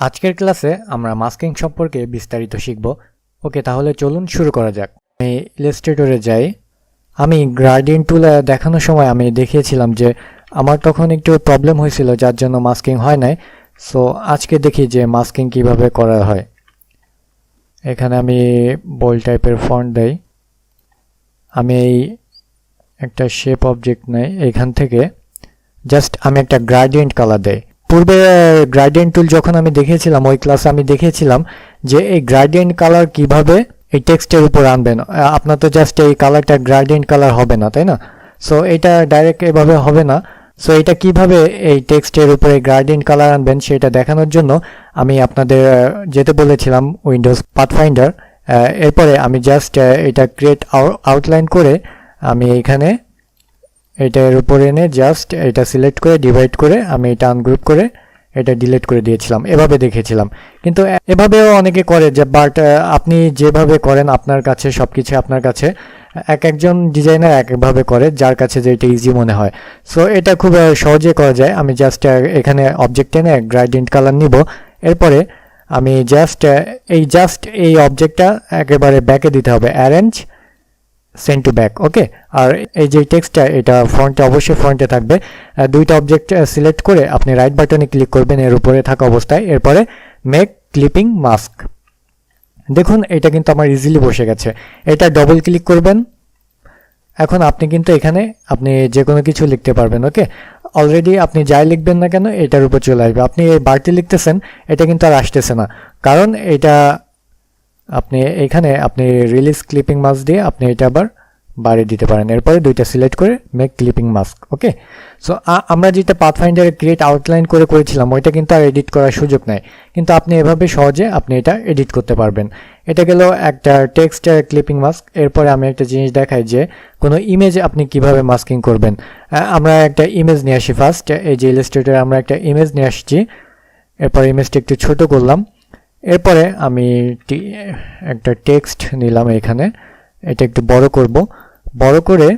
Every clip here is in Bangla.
আজকের ক্লাসে আমরা মাস্কিং সম্পর্কে বিস্তারিত শিখব। ওকে, তাহলে চলুন শুরু করা যাক। আমি ইলাস্ট্রেটরে যাই। আমি গ্রাডিয়েন্ট টুল দেখানোর সময় আমি দেখিয়েছিলাম যে আমার তখন একটু প্রবলেম হয়েছিল, যার জন্য মাস্কিং হয় নাই। সো আজকে দেখি যে মাস্কিং কীভাবে করা হয়। এখানে আমি বল টাইপের ফন্ট দেই। আমি এই একটা শেপ অবজেক্ট নেই। এখান থেকে জাস্ট আমি একটা গ্রাডিয়েন্ট কালার দেই। পূর্বে গ্রাডিয়েন্ট টুল যখন আমি দেখিয়েছিলাম, ওই ক্লাসে আমি দেখিয়েছিলাম যে এই গ্রাডিয়েন্ট কালার কীভাবে এই টেক্সটের উপর আনবেন আপনার তো জাস্ট এই কালারটা গ্রাডিয়েন্ট কালার হবে না, তাই না? সো এটা ডাইরেক্ট এভাবে হবে না। সো এটা কীভাবে এই টেক্সটের উপরে গ্রাডিয়েন্ট কালার আনবেন সেটা দেখানোর জন্য আমি আপনাদের যেতে বলেছিলাম উইন্ডোজ পাথফাইন্ডার এরপরে আমি জাস্ট এটা ক্রিয়েট আউটলাইন করে আমি এখানে এটার উপরে এনে জাস্ট এটা সিলেক্ট করে ডিভাইড করে, আমি এটা আনগ্রুপ করে, এটা ডিলিট করে দিয়েছিলাম। এভাবে দেখেছিলাম। কিন্তু এভাবেও অনেকে করে যে বাট আপনি যেভাবে করেন আপনার কাছে সব কিছু আপনার কাছে, এক একজন ডিজাইনার এক একভাবে করে, যার কাছে যেটা ইজি মনে হয়। সো এটা খুব সহজে করা যায়। আমি জাস্ট এখানে অবজেক্ট এনে গ্রাইডেন্ট কালার নিব। এরপরে আমি জাস্ট এই জাস্ট এই অবজেক্টটা একেবারে ব্যাকে দিতে হবে। Arrange send to back okay আর এই যে টেক্সটটা এটা ফ্রন্টে অবশ্যই ফ্রন্টে থাকবে। দুইটা অবজেক্ট সিলেক্ট করে আপনি রাইট বাটনে ক্লিক করবেন, এর উপরে থাকা অবস্থায়। এরপরে মেক ক্লিপিং মাস্ক দেখুন, এটা কিন্তু আমার ইজিলি বসে গেছে। এটা ডবল ক্লিক করবেন। এখন আপনি কিন্তু এখানে আপনি যে কোনো কিছু লিখতে পারবেন ওকে অলরেডি আপনি যাই লিখবেন না কেন, এটার উপর চলে আসবে। আপনি এই বাড়তি লিখতেছেন, এটা কিন্তু আর আসতেছে না। কারণ এটা আপনি এখানে আপনি রিলিজ ক্লিপিং মাস্ক দিয়ে আপনি এটা আবার বাড়িয়ে দিতে পারেন। এরপরে দুইটা সিলেক্ট করে make clipping mask okay so আমরা যেটা পাথফাইন্ডারে ক্রিয়েট আউটলাইন করে করেছিলাম, ওইটা কিন্তু আর এডিট করার সুযোগ নাই। কিন্তু আপনি এভাবে সহজে আপনি এটা এডিট করতে পারবেন। এটা গেল একটা টেক্সট ক্লিপিং মাস্ক এরপরে আমি একটা জিনিস দেখাই যে কোনো ইমেজ আপনি কীভাবে মাস্কিং করবেন। আমরা একটা ইমেজ নিয়ে আসি ফার্স্ট এই যে ইলাস্ট্রেটরে আমরা একটা ইমেজ নিয়ে আসছি। এরপর ইমেজটা একটু ছোট করলাম। এরপরে আমি একটা টেক্সট নিলাম এখানে। এটা একটু বড় করব। বড় করে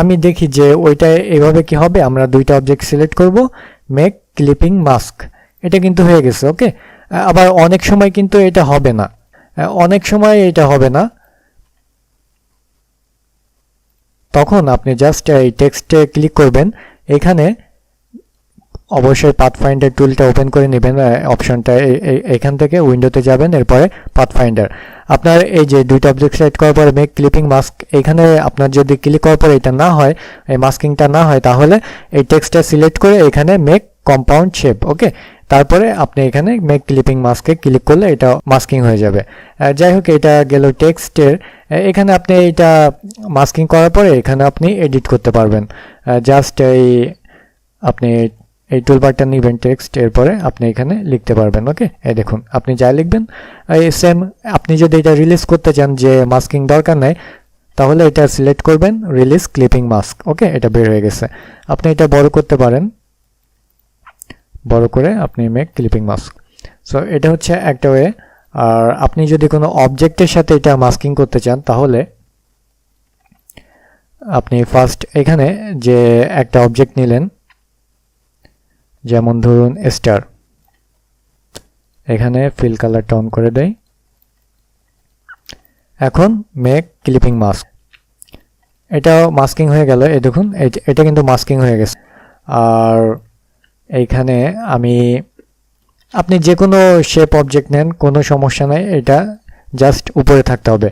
আমি দেখি যে ওইটা এভাবে কি হবে? আমরা দুইটা অবজেক্ট সিলেক্ট করব। মেক ক্লিপিং মাস্ক এটা কিন্তু হয়ে গেছে ওকে আবার অনেক সময় কিন্তু এটা হবে না। অনেক সময় এটা হবে না। তখন আপনি জাস্ট এই টেক্সটে ক্লিক করবেন। এখানে অবশ্যই পাথফাইন্ডার টুলটা ওপেন করে নেবেন অপশনটা এখান থেকে উইন্ডোতে যাবেন, এরপরে পাথফাইন্ডার আপনার এই যে দুইটা অবজেক্ট সিলেক্ট করার পরে মেক ক্লিপিং মাস্ক এখানে আপনার যদি ক্লিক করার পরে এটা না হয়, এই মাস্কিংটা না হয়, তাহলে এই টেক্সটটা সিলেক্ট করে এখানে মেক কম্পাউন্ড শেপ ওকে তারপরে আপনি এখানে মেক ক্লিপিং মাস্কে ক্লিক করলে এটা মাস্কিং হয়ে যাবে। যাই হোক, এটা গেল টেক্সটের এখানে আপনি এটা মাস্কিং করার পরে এখানে আপনি এডিট করতে পারবেন। জাস্ট এই আপনি এই টুলবারটা নিবেন টেক্সট এরপরে আপনি এখানে লিখতে পারবেন ওকে এই দেখুন, আপনি যা লিখবেন, এই সেম আপনি যদি এটা রিলিজ করতে চান যে মাস্কিং দরকার নেই, তাহলে এটা সিলেক্ট করবেন রিলিজ ক্লিপিং মাস্ক ওকে এটা বের হয়ে গেছে। আপনি এটা বড় করতে পারেন। বড় করে আপনি মেক ক্লিপিং মাস্ক সো এটা হচ্ছে একটা ওয়ে আর আপনি যদি কোনো অবজেক্টের সাথে এটা মাস্কিং করতে চান, তাহলে আপনি ফার্স্ট এখানে যে একটা অবজেক্ট নিলেন যেমন ধরুন স্টার এখানে ফিল কালারটা অন করে দেয় এখন মেক ক্লিপিং মাস্ক এটা মাস্কিং হয়ে গেল। এই দেখুন এটা কিন্তু মাস্কিং হয়ে গেছে। আর এইখানে আমি আপনি যে কোনো শেপ অবজেক্ট নেন, কোনো সমস্যা নাই। এটা জাস্ট উপরে থাকতে হবে।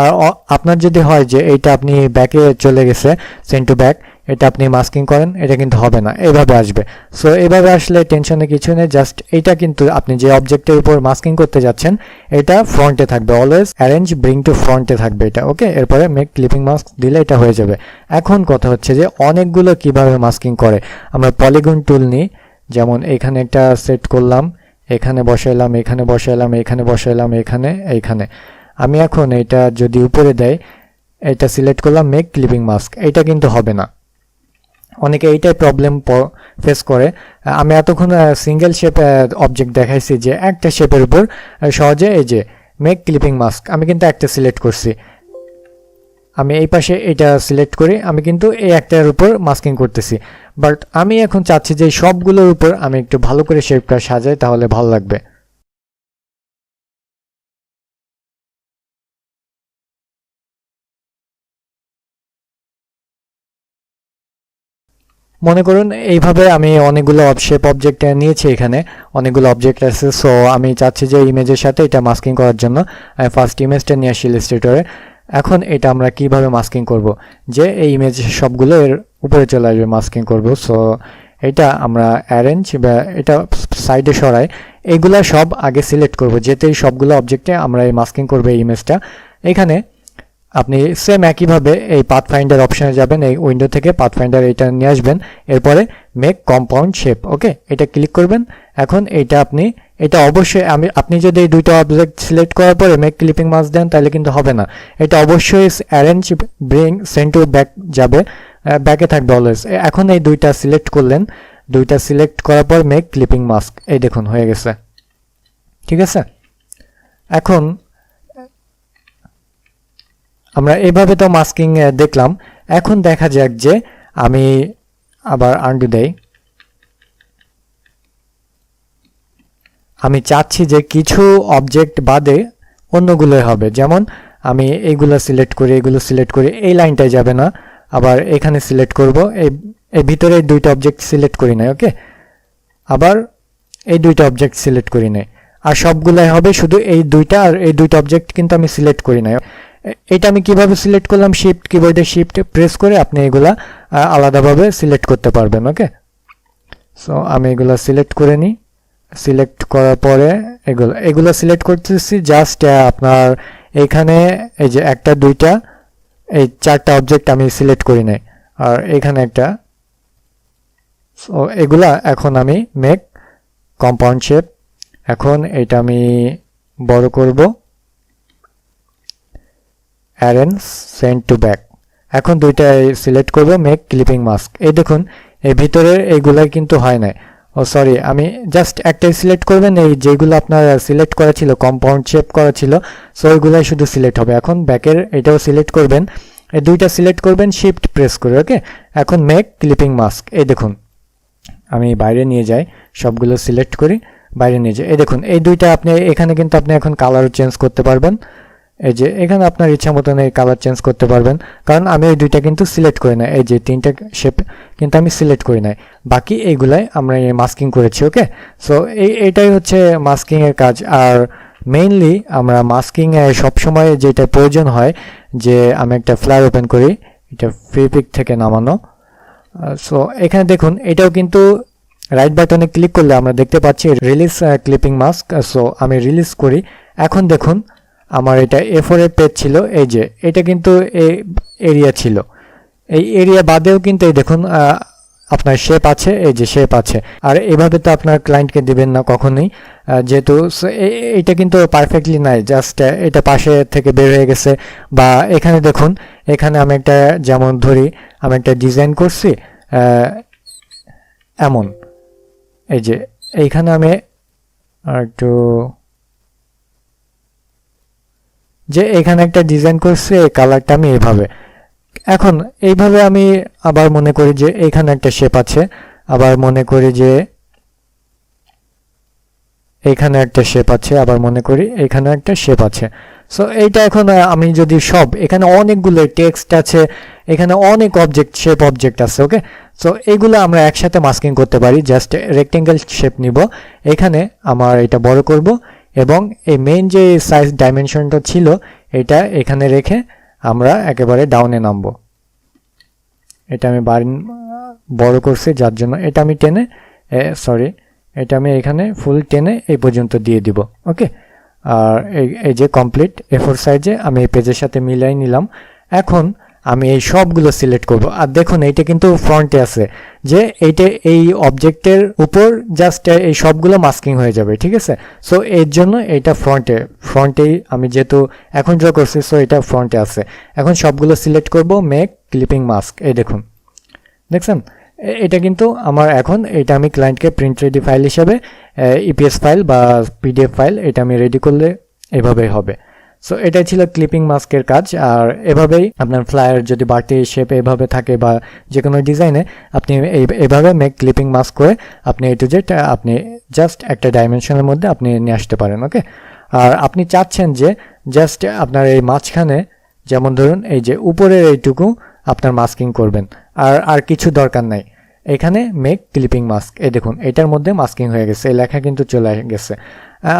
আর আপনার যদি হয় যে এইটা আপনি ব্যাকে চলে গেছে সেন্ট টু ব্যাক এটা আপনি মাস্কিং করেন, এটা কিন্তু হবে না। এভাবে আসবে। সো এভাবে আসলে টেনশনে কিছু নেই জাস্ট এইটা কিন্তু আপনি যে অবজেক্টের উপর মাস্কিং করতে যাচ্ছেন, এটা ফ্রন্টে থাকবে। অলওয়েজ অ্যারেঞ্জ ব্রিং টু ফ্রন্টে থাকবে এটা ওকে এরপরে মেক ক্লিপিং মাস্ক দিলে এটা হয়ে যাবে। এখন কথা হচ্ছে যে, অনেকগুলো কীভাবে মাস্কিং করে? আমরা পলিগন টুল নিই, যেমন এখানে একটা সেট করলাম, এখানে বসাইলাম এখানে বসাইলাম এখানে বসাইলাম, এখানে, এইখানে। আমি এখন এটা যদি উপরে দেয় এটা সিলেক্ট করলাম মেক ক্লিপিং মাস্ক এটা কিন্তু হবে না। অনেকে এইটাই প্রবলেম ফেস করে। আমি এতক্ষণ সিঙ্গেল শেপ অবজেক্ট দেখাইছি যে একটা শেপের উপর সহজে এই যে মেক ক্লিপিং মাস্ক আমি কিন্তু একটা সিলেক্ট করছি। আমি এই পাশে এটা সিলেক্ট করি, আমি কিন্তু এই একটার উপর মাস্কিং করতেছি। বাট আমি এখন চাচ্ছি যে সবগুলোর উপর আমি একটু ভালো করে শেপটা সাজাই, তাহলে ভালো লাগবে। মনে করুন, এইভাবে আমি অনেকগুলো শেপ অবজেক্ট নিয়েছি এখানে, অনেকগুলো অবজেক্ট আছে সো আমি চাচ্ছি যে ইমেজের সাথে এটা মাস্কিং করার জন্য, আমি ফার্স্ট ইমেজটা নিয়ে আসি ইলিস্ট্রেটরে এখন এটা আমরা কীভাবে মাস্কিং করব? যে এই ইমেজ সবগুলো এর উপরে চলে আসবে মাস্কিং করব সো এটা আমরা অ্যারেঞ্জ বা এটা সাইডে সরাই। এগুলা সব আগে সিলেক্ট করব যেতে সবগুলো অবজেক্টে আমরা এই মাস্কিং করব এই ইমেজটা এখানে আপনি সেম একইভাবে এই পাথ ফাইন্ডার অপশানে যাবেন, এই উইন্ডো থেকে পাথ ফাইন্ডার এটা নিয়ে আসবেন। এরপরে মেক কম্পাউন্ড শেপ ওকে এটা ক্লিক করবেন। এখন এটা আপনি, এটা অবশ্যই আমি, আপনি যদি এই দুইটা অবজেক্ট সিলেক্ট করার পরে মেক ক্লিপিং মাস দেন, তাহলে কিন্তু হবে না। এটা অবশ্যই অ্যারেঞ্জ ব্রিং সেন্ট ব্যাক যাবে ব্যাকে থাকবে অলওয়েজ এখন এই দুইটা সিলেক্ট করলেন। দুইটা সিলেক্ট করার পর মেক ক্লিপিং মাস্ক এই দেখুন, হয়ে গেছে। ঠিক আছে? এখন আমরা এভাবে তো মাস্কিং দেখলাম। এখন দেখা যাক যে আমি আবার আন্ডু দেই। আমি চাচ্ছি যে কিছু অবজেক্ট বাদে অন্যগুলোই হবে। যেমন আমি এইগুলো সিলেক্ট করি এগুলো সিলেক্ট করি, এই লাইনটায় যাবে না। আবার এখানে সিলেক্ট করব, এই এই ভিতরে দুইটা অবজেক্ট সিলেক্ট করি নাই ওকে আবার এই দুইটা অবজেক্ট সিলেক্ট করি নাই। আর সবগুলাই হবে শুধু এই দুইটা, আর এই দুইটা অবজেক্ট কিন্তু আমি সিলেক্ট করি নাই। এটা আমি কীভাবে সিলেক্ট করলাম? শিফট কিবোর্ডে শিফট প্রেস করে আপনি এগুলা আলাদাভাবে সিলেক্ট করতে পারবেন ওকে সো আমি এগুলা সিলেক্ট করে নিই। সিলেক্ট করার পরে এগুলো এগুলো সিলেক্ট করতেছি জাস্ট আপনার এখানে এই যে একটা, দুইটা, এই চারটা অবজেক্ট আমি সিলেক্ট করি নাই। আর এখানে একটা সো এগুলা এখন আমি মেক কম্পাউন্ড শেপ এখন এটা আমি বড় করব। অ্যারেন্স সেন্ড টু ব্যাক এখন দুইটা সিলেক্ট করব মেক ক্লিপিং মাস্ক এই দেখুন, এই ভিতরের এইগুলাই কিন্তু হয় নাই। ও সরি আমি জাস্ট একটাই সিলেক্ট করবেন, এই যেগুলো আপনার সিলেক্ট করা ছিল কম্পাউন্ড শেপ করা ছিল সো ওইগুলাই শুধু সিলেক্ট হবে। এখন ব্যাকের এটাও সিলেক্ট করবেন। এই দুইটা সিলেক্ট করবেন শিফট প্রেস করে ওকে এখন মেক ক্লিপিং মাস্ক এই দেখুন, আমি বাইরে নিয়ে যাই, সবগুলো সিলেক্ট করি, বাইরে নিয়ে যাই। এই দেখুন, এই দুইটা আপনি, এখানে কিন্তু আপনি এখন কালার চেঞ্জ করতে পারবেন। এই যে এখানে আপনার ইচ্ছা মতন এই কালার চেঞ্জ করতে পারবেন। কারণ আমি এই দুইটা কিন্তু সিলেক্ট করি না এই যে তিনটা শেপ কিন্তু আমি সিলেক্ট করি নাই। বাকি এইগুলাই আমরা মাস্কিং করেছি ওকে সো এই, এটাই হচ্ছে মাস্কিংয়ের কাজ। আর মেইনলি আমরা মাস্কিং এ সবসময় যেটা প্রয়োজন হয়, যে আমি একটা ফ্লায়ার ওপেন করি। এটা ফ্রি পিক থেকে নামানো। সো এখানে দেখুন, এটাও কিন্তু রাইট বাটনে ক্লিক করলে আমরা দেখতে পাচ্ছি রিলিজ ক্লিপিং মাস্ক সো আমি রিলিজ করি। এখন দেখুন আমার এটা এ ফোরের পেজ ছিল, এই যে, এটা কিন্তু এই এরিয়া ছিল। এই এরিয়া বাদেও কিন্তু এই দেখুন আপনার শেপ আছে, এই যে শেপ আছে। আর এভাবে তো আপনার ক্লায়েন্টকে দিবেন না কখনোই। যেহেতু এটা কিন্তু পারফেক্টলি নাই জাস্ট এটা পাশে থেকে বের হয়ে গেছে। বা এখানে দেখুন, এখানে আমি একটা, যেমন ধরি, আমি একটা ডিজাইন করছি এমন। এই যে, এইখানে আমি আর একটু যে এখানে একটা ডিজাইন করছি, এই কালারটা আমি এভাবে এখন, এইভাবে আমি আবার মনে করি যে এখানে একটা শেপ আছে। আবার মনে করি যে এখানে একটা শেপ আছে, আবার মনে করি এখানে একটা শেপ আছে। সো এইটা এখন আমি যদি সব, এখানে অনেকগুলো টেক্সট আছে, এখানে অনেক অবজেক্ট শেপ অবজেক্ট আছে ওকে সো এইগুলো আমরা একসাথে মাস্কিং করতে পারি জাস্ট রেক্টেঙ্গেল শেপ নিব। এখানে আমার এটা বড় করব এবং এই মেইন যে সাইজ ডাইমেনশনটা ছিল, এটা এখানে রেখে আমরা একেবারে ডাউনে নামবো। এটা আমি বাড়ি বড় করছি, যার জন্য এটা আমি টেনে সরি এটা আমি এখানে ফুল টেনে এই পর্যন্ত দিয়ে দিব ওকে আর এই যে কমপ্লিট এফোর সাইজে আমি এই পেজের সাথে মিলাই নিলাম। এখন আমি এই সবগুলো সিলেক্ট করব। আর দেখুন, এইটা কিন্তু ফ্রন্টে আছে যে এইটা এই অবজেক্টের উপর জাস্ট এই সবগুলো মাস্কিং হয়ে যাবে, ঠিক আছে? সো এর জন্য এটা ফ্রন্টে ফ্রন্টেই আমি যেহেতু এখন ড্র করছি সো এটা ফ্রন্টে আছে। এখন সবগুলো সিলেক্ট করব মেক ক্লিপিং মাস্ক এই দেখুন। দেখছেন? এটা কিন্তু আমার এখন, এটা আমি ক্লায়েন্টকে প্রিন্ট রেডি ফাইল হিসাবে ইপিএস ফাইল বা পিডিএফ ফাইল এটা আমি রেডি করলে এভাবেই হবে। সো এটাই ছিল ক্লিপিং মাস্কের কাজ। আর এভাবেই আপনার ফ্লায়ার যদি বাড়তি শেপ এভাবে থাকে বা যে কোনো ডিজাইনে আপনি এভাবে মেক ক্লিপিং মাস্ক করে আপনি এই টু আপনি জাস্ট একটা ডাইমেনশনের মধ্যে আপনি নিয়ে আসতে পারেন ওকে আর আপনি চাচ্ছেন যে জাস্ট আপনার এই মাঝখানে, যেমন ধরুন এই যে উপরের এইটুকু আপনার মাস্কিং করবেন। আর আর কিছু দরকার নাই। এখানে মেক ক্লিপিং মাস্ক এই দেখুন, এটার মধ্যে মাস্কিং হয়ে গেছে, এই লেখা কিন্তু চলে গেছে।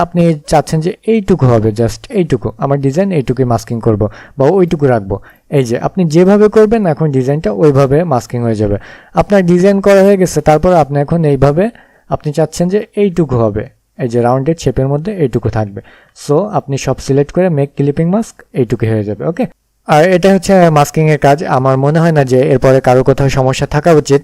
আপনি চাচ্ছেন যে এইটুকু হবে জাস্ট এইটুকু। আমার ডিজাইন এইটুকুই মাস্কিং করব বা ওইটুকু রাখব। এই যে, আপনি যেভাবে করবেন, এখন ডিজাইনটা ওইভাবে মাস্কিং হয়ে যাবে। আপনার ডিজাইন করা হয়ে গেছে, তারপর আপনি এখন এইভাবে, আপনি চাচ্ছেন যে এইটুকু হবে। এই যে রাউন্ডেড শেপের মধ্যে এইটুকু থাকবে। সো আপনি সব সিলেক্ট করে মেক ক্লিপিং মাস্ক এইটুকু হয়ে যাবে ওকে আর এটা হচ্ছে মাস্কিংয়ের কাজ। আমার মনে হয় না যে এরপরে কারও কোথাও সমস্যা থাকা উচিত।